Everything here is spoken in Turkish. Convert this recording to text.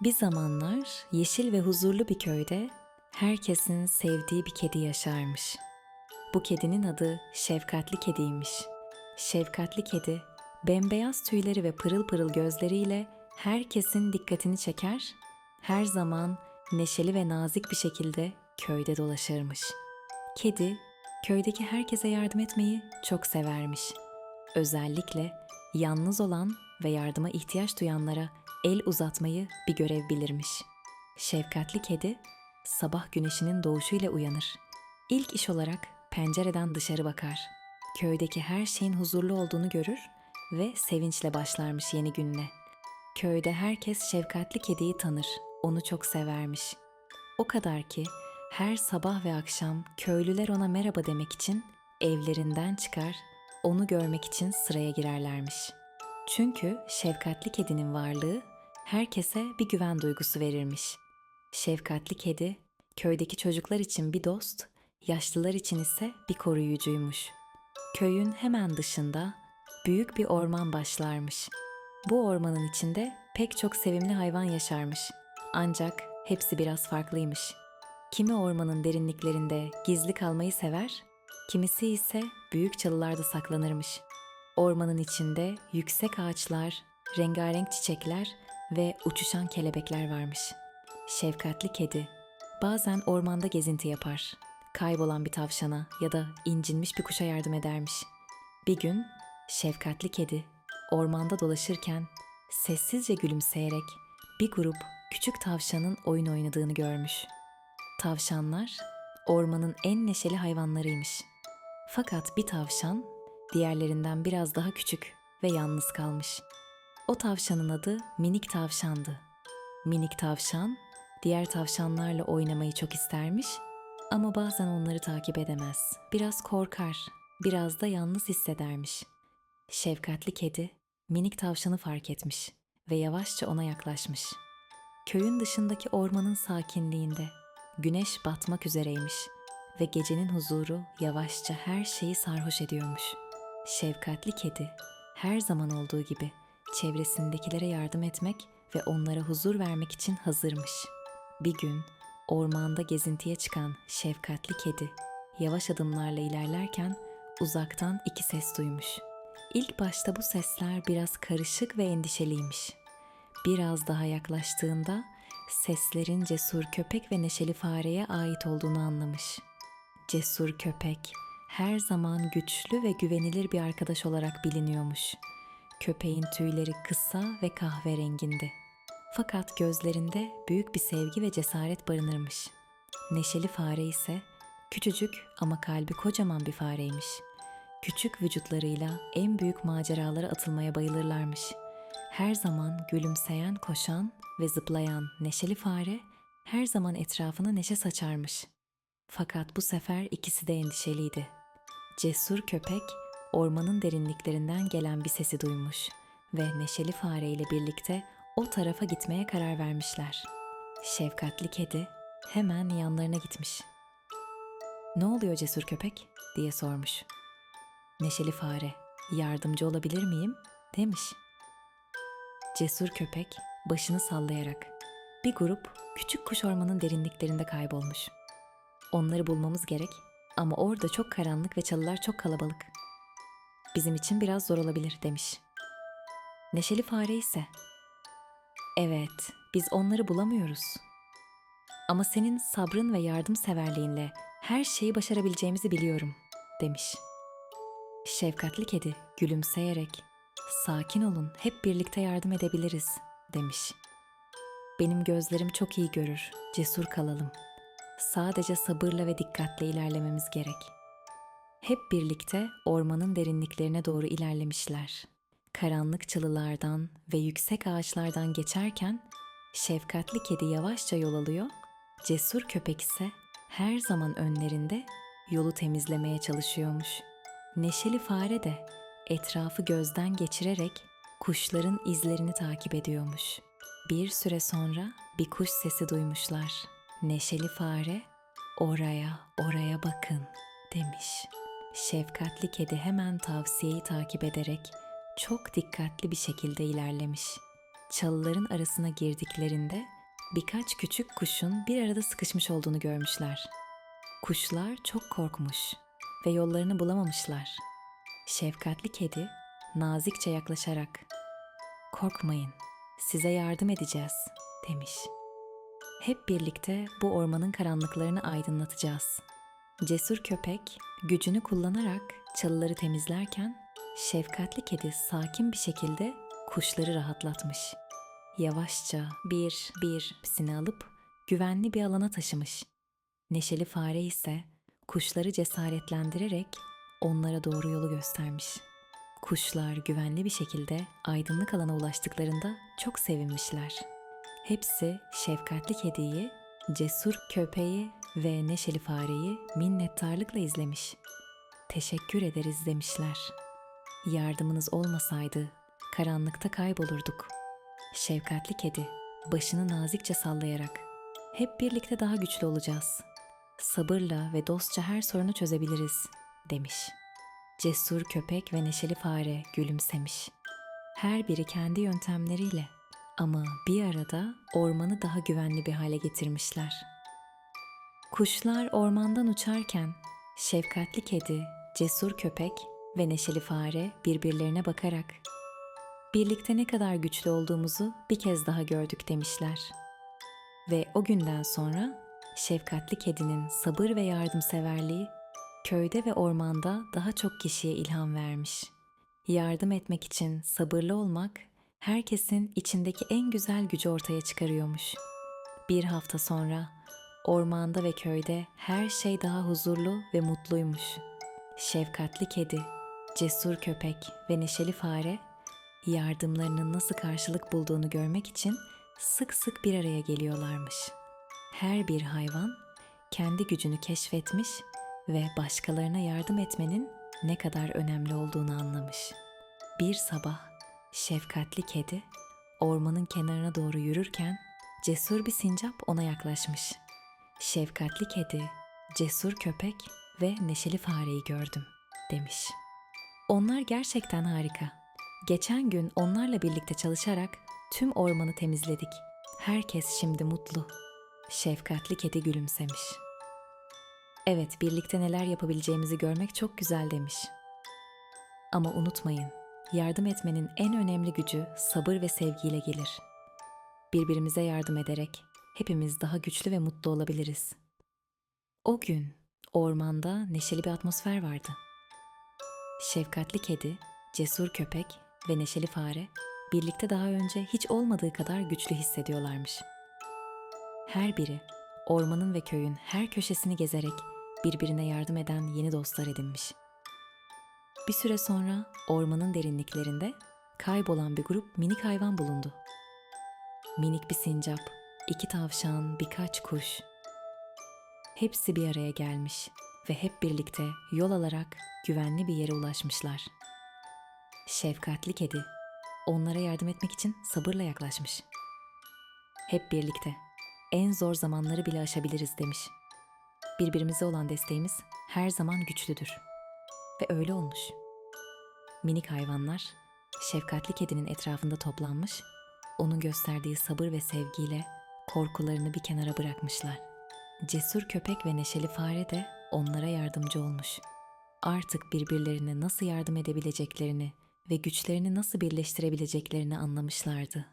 Bir zamanlar yeşil ve huzurlu bir köyde herkesin sevdiği bir kedi yaşarmış. Bu kedinin adı Şefkatli Kediymiş. Şefkatli kedi, bembeyaz tüyleri ve pırıl pırıl gözleriyle herkesin dikkatini çeker, her zaman neşeli ve nazik bir şekilde köyde dolaşırmış. Kedi, köydeki herkese yardım etmeyi çok severmiş. Özellikle yalnız olan ve yardıma ihtiyaç duyanlara el uzatmayı bir görev bilirmiş. Şefkatli kedi sabah güneşinin doğuşuyla uyanır. İlk iş olarak pencereden dışarı bakar. Köydeki her şeyin huzurlu olduğunu görür ve sevinçle başlarmış yeni gününe. Köyde herkes şefkatli kediyi tanır, onu çok severmiş. O kadar ki her sabah ve akşam köylüler ona merhaba demek için evlerinden çıkar, onu görmek için sıraya girerlermiş. Çünkü şefkatli kedinin varlığı herkese bir güven duygusu verirmiş. Şefkatli kedi köydeki çocuklar için bir dost, yaşlılar için ise bir koruyucuymuş. Köyün hemen dışında büyük bir orman başlarmış. Bu ormanın içinde pek çok sevimli hayvan yaşarmış. Ancak hepsi biraz farklıymış. Kimi ormanın derinliklerinde gizli kalmayı sever, kimisi ise büyük çalılarda saklanırmış. Ormanın içinde yüksek ağaçlar, rengarenk çiçekler ve uçuşan kelebekler varmış. Şefkatli kedi bazen ormanda gezinti yapar. Kaybolan bir tavşana ya da incinmiş bir kuşa yardım edermiş. Bir gün şefkatli kedi ormanda dolaşırken sessizce gülümseyerek bir grup küçük tavşanın oyun oynadığını görmüş. Tavşanlar ormanın en neşeli hayvanlarıymış. Fakat bir tavşan diğerlerinden biraz daha küçük ve yalnız kalmış. O tavşanın adı Minik Tavşandı. Minik tavşan diğer tavşanlarla oynamayı çok istermiş ama bazen onları takip edemez. Biraz korkar, biraz da yalnız hissedermiş. Şefkatli kedi minik tavşanı fark etmiş ve yavaşça ona yaklaşmış. Köyün dışındaki ormanın sakinliğinde güneş batmak üzereymiş ve gecenin huzuru yavaşça her şeyi sarhoş ediyormuş. Şefkatli kedi her zaman olduğu gibi çevresindekilere yardım etmek ve onlara huzur vermek için hazırmış. Bir gün ormanda gezintiye çıkan şefkatli kedi yavaş adımlarla ilerlerken uzaktan iki ses duymuş. İlk başta bu sesler biraz karışık ve endişeliymiş. Biraz daha yaklaştığında seslerin cesur köpek ve neşeli fareye ait olduğunu anlamış. Cesur köpek her zaman güçlü ve güvenilir bir arkadaş olarak biliniyormuş. Köpeğin tüyleri kısa ve kahverengindi. Fakat gözlerinde büyük bir sevgi ve cesaret barınırmış. Neşeli fare ise küçücük ama kalbi kocaman bir fareymiş. Küçük vücutlarıyla en büyük maceralara atılmaya bayılırlarmış. Her zaman gülümseyen, koşan ve zıplayan neşeli fare her zaman etrafına neşe saçarmış. Fakat bu sefer ikisi de endişeliydi. Cesur köpek ormanın derinliklerinden gelen bir sesi duymuş ve neşeli fare ile birlikte o tarafa gitmeye karar vermişler. Şefkatli kedi hemen yanlarına gitmiş. "Ne oluyor cesur köpek?" diye sormuş. Neşeli fare, "Yardımcı olabilir miyim?" demiş. Cesur köpek başını sallayarak bir grup küçük kuş ormanın derinliklerinde kaybolmuş. Onları bulmamız gerek ama orada çok karanlık ve çalılar çok kalabalık. Bizim için biraz zor olabilir demiş. Neşeli fare ise Evet, biz onları bulamıyoruz. Ama senin sabrın ve yardımseverliğinle her şeyi başarabileceğimizi biliyorum, demiş. Şefkatli kedi gülümseyerek, sakin olun, hep birlikte yardım edebiliriz, demiş. Benim gözlerim çok iyi görür, cesur kalalım. Sadece sabırla ve dikkatle ilerlememiz gerek. Hep birlikte ormanın derinliklerine doğru ilerlemişler. Karanlık çalılardan ve yüksek ağaçlardan geçerken şefkatli kedi yavaşça yol alıyor, cesur köpek ise her zaman önlerinde yolu temizlemeye çalışıyormuş. Neşeli fare de etrafı gözden geçirerek kuşların izlerini takip ediyormuş. Bir süre sonra bir kuş sesi duymuşlar. Neşeli fare, oraya, oraya bakın demiş. Şefkatli kedi hemen tavsiyeyi takip ederek çok dikkatli bir şekilde ilerlemiş. çalıların arasına girdiklerinde birkaç küçük kuşun bir arada sıkışmış olduğunu görmüşler. Kuşlar çok korkmuş ve yollarını bulamamışlar. Şefkatli kedi nazikçe yaklaşarak "Korkmayın, size yardım edeceğiz." demiş. Hep birlikte bu ormanın karanlıklarını aydınlatacağız. Cesur köpek gücünü kullanarak çalıları temizlerken şefkatli kedi sakin bir şekilde kuşları rahatlatmış. Yavaşça bir bir hepsini alıp güvenli bir alana taşımış. Neşeli fare ise kuşları cesaretlendirerek onlara doğru yolu göstermiş. Kuşlar güvenli bir şekilde aydınlık alana ulaştıklarında çok sevinmişler. Hepsi şefkatli kediyi, cesur köpeği ve neşeli fareyi minnettarlıkla izlemiş. Teşekkür ederiz demişler. Yardımınız olmasaydı karanlıkta kaybolurduk. Şefkatli kedi başını nazikçe sallayarak hep birlikte daha güçlü olacağız. Sabırla ve dostça her sorunu çözebiliriz demiş. Cesur köpek ve neşeli fare gülümsemiş. Her biri kendi yöntemleriyle ama bir arada ormanı daha güvenli bir hale getirmişler. Kuşlar ormandan uçarken şefkatli kedi, cesur köpek ve neşeli fare birbirlerine bakarak birlikte ne kadar güçlü olduğumuzu bir kez daha gördük demişler. Ve o günden sonra şefkatli kedinin sabır ve yardımseverliği köyde ve ormanda daha çok kişiye ilham vermiş. Yardım etmek için sabırlı olmak herkesin içindeki en güzel gücü ortaya çıkarıyormuş. Bir hafta sonra ormanda ve köyde her şey daha huzurlu ve mutluymuş. Şefkatli kedi, cesur köpek ve neşeli fare yardımlarının nasıl karşılık bulduğunu görmek için sık sık bir araya geliyorlarmış. Her bir hayvan kendi gücünü keşfetmiş ve başkalarına yardım etmenin ne kadar önemli olduğunu anlamış. Bir sabah şefkatli kedi ormanın kenarına doğru yürürken cesur bir sincap ona yaklaşmış. Şefkatli kedi, cesur köpek ve neşeli fareyi gördüm demiş. Onlar gerçekten harika. Geçen gün onlarla birlikte çalışarak tüm ormanı temizledik. Herkes şimdi mutlu. Şefkatli kedi gülümsemiş. Evet, birlikte neler yapabileceğimizi görmek çok güzel demiş. Ama unutmayın, yardım etmenin en önemli gücü sabır ve sevgiyle gelir. Birbirimize yardım ederek hepimiz daha güçlü ve mutlu olabiliriz. O gün ormanda neşeli bir atmosfer vardı. Şefkatli kedi, cesur köpek ve neşeli fare birlikte daha önce hiç olmadığı kadar güçlü hissediyorlarmış. Her biri ormanın ve köyün her köşesini gezerek birbirine yardım eden yeni dostlar edinmiş. Bir süre sonra ormanın derinliklerinde kaybolan bir grup minik hayvan bulundu. Minik bir sincap, iki tavşan, birkaç kuş. Hepsi bir araya gelmiş ve hep birlikte yol alarak güvenli bir yere ulaşmışlar. Şefkatli kedi onlara yardım etmek için sabırla yaklaşmış. Hep birlikte en zor zamanları bile aşabiliriz demiş. Birbirimize olan desteğimiz her zaman güçlüdür. Ve öyle olmuş. Minik hayvanlar şefkatli kedinin etrafında toplanmış, onun gösterdiği sabır ve sevgiyle korkularını bir kenara bırakmışlar. Cesur köpek ve neşeli fare de onlara yardımcı olmuş. Artık birbirlerine nasıl yardım edebileceklerini ve güçlerini nasıl birleştirebileceklerini anlamışlardı.